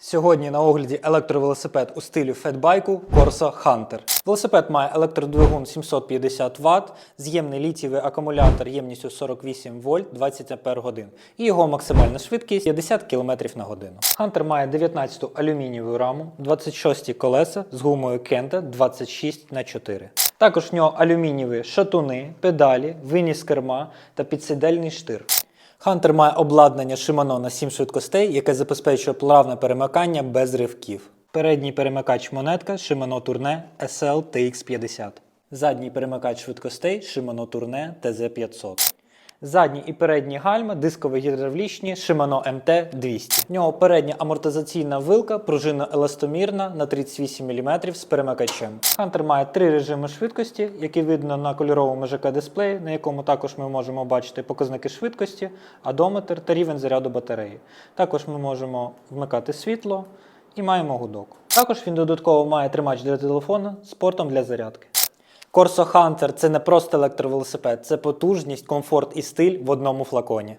Сьогодні на огляді електровелосипед у стилі фетбайку Corsa Hunter. Велосипед має електродвигун 750 Вт, з'ємний літієвий акумулятор ємністю 48 вольт 20 Ампер годин і його максимальна швидкість 50 км на годину. Hunter має 19 алюмінієву раму, 26 колеса з гумою Kenta 26 на 4 Також в нього алюмінієві шатуни, педалі, виніс керма та підсидельний штир. Хантер має обладнання Shimano на 7 швидкостей, яке забезпечує плавне перемикання без ривків. Передній перемикач монетка Shimano Tourne SL TX50. Задній перемикач швидкостей Shimano Tourne TZ500. Задні і передні гальма дисково-гідравлічні Shimano MT200. В нього передня амортизаційна вилка пружинно еластомірна на 38 мм з перемикачем. Хантер має три режими швидкості, які видно на кольоровому ЖК дисплеї, на якому також ми можемо бачити показники швидкості, одометр та рівень заряду батареї. Також ми можемо вмикати світло і маємо гудок. Також він додатково має тримач для телефона з портом для зарядки. Corso Hunter – це не просто електровелосипед, це потужність, комфорт і стиль в одному флаконі.